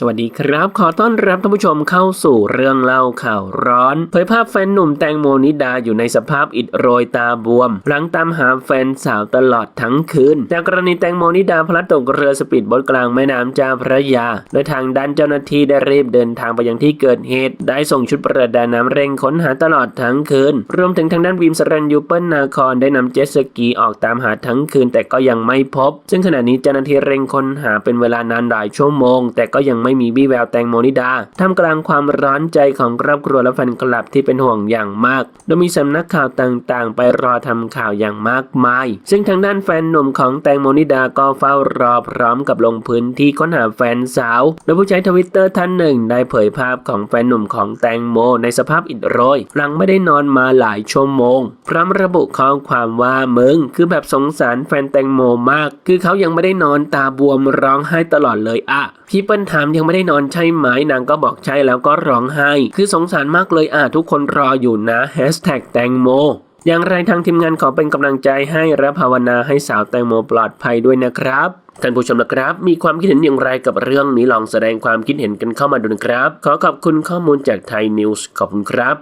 สวัสดีครับ ขอต้อนรับท่านผู้ชมเข้าสู่เรื่องเล่าข่าวร้อนเผยภาพแฟนหนุ่มแตงโมนิดาอยู่ในสภาพอิดโรยตาบวม หลังตามหาแฟนสาวตลอดทั้งคืน จากกรณีแตงโมนิดาพลัดตกเรือสปีดโบ๊ทกลางแม่น้ำเจ้าพระยา โดยทางด้านเจ้าหน้าที่ได้รีบเดินทางไปยังที่เกิดเหตุ ได้ส่งชุดประดาน้ำเร่งค้นหาตลอดทั้งคืน รวมถึงทางด้านวีมสรัญยูเปิลนาคอนได้นำเจ็ตสกีออกตามหาทั้งคืน แต่ก็ยังไม่พบ ซึ่งขณะนี้เจ้าหน้าที่เร่งค้นหาเป็นเวลานานหลายชั่วโมง แต่ก็ยังไม่มีวี่แววแตงโมนิดาท่ามกลางความร้อนใจของครอบครัวและแฟนคลับที่เป็นห่วงอย่างมาก โดยมีสำนักข่าวต่างๆ ไปรอทำข่าวอย่างมากมาย ซึ่งทางด้านแฟนหนุ่มของแตงโมนิดาก็เฝ้ารอพร้อมกับลงพื้นที่ค้นหาแฟนสาว โดยผู้ใช้ทวิตเตอร์ท่านหนึ่ง ได้เผยภาพของแฟนหนุ่มของแตงโม ในสภาพอิดโรยหลังไม่ได้นอนมาหลายชั่วโมง พร้อมระบุข้อความว่ามึงคือแบบสงสารแฟนแตงโมมาก คือเขายังไม่ได้นอนตาบวมร้องไห้ตลอดเลยอะพี่เปิ้ลถามยังไม่ได้นอนใช่ไหมนางก็บอกใช่แล้วก็ร้องไห้ คือสงสารมากเลยอะทุกคนรออยู่นะแฮชแท็กแตงโมอย่างไรทางทีมงานขอเป็นกำลังใจให้และภาวนาให้สาวแตงโมปลอดภัยด้วยนะครับท่านผู้ชมนะครับ มีความคิดเห็นอย่างไรกับเรื่องนี้ลองแสดงความคิดเห็นกันเข้ามาดูนะครับ ขอขอบคุณข้อมูลจากไทยนิวส์ขอบคุณครับ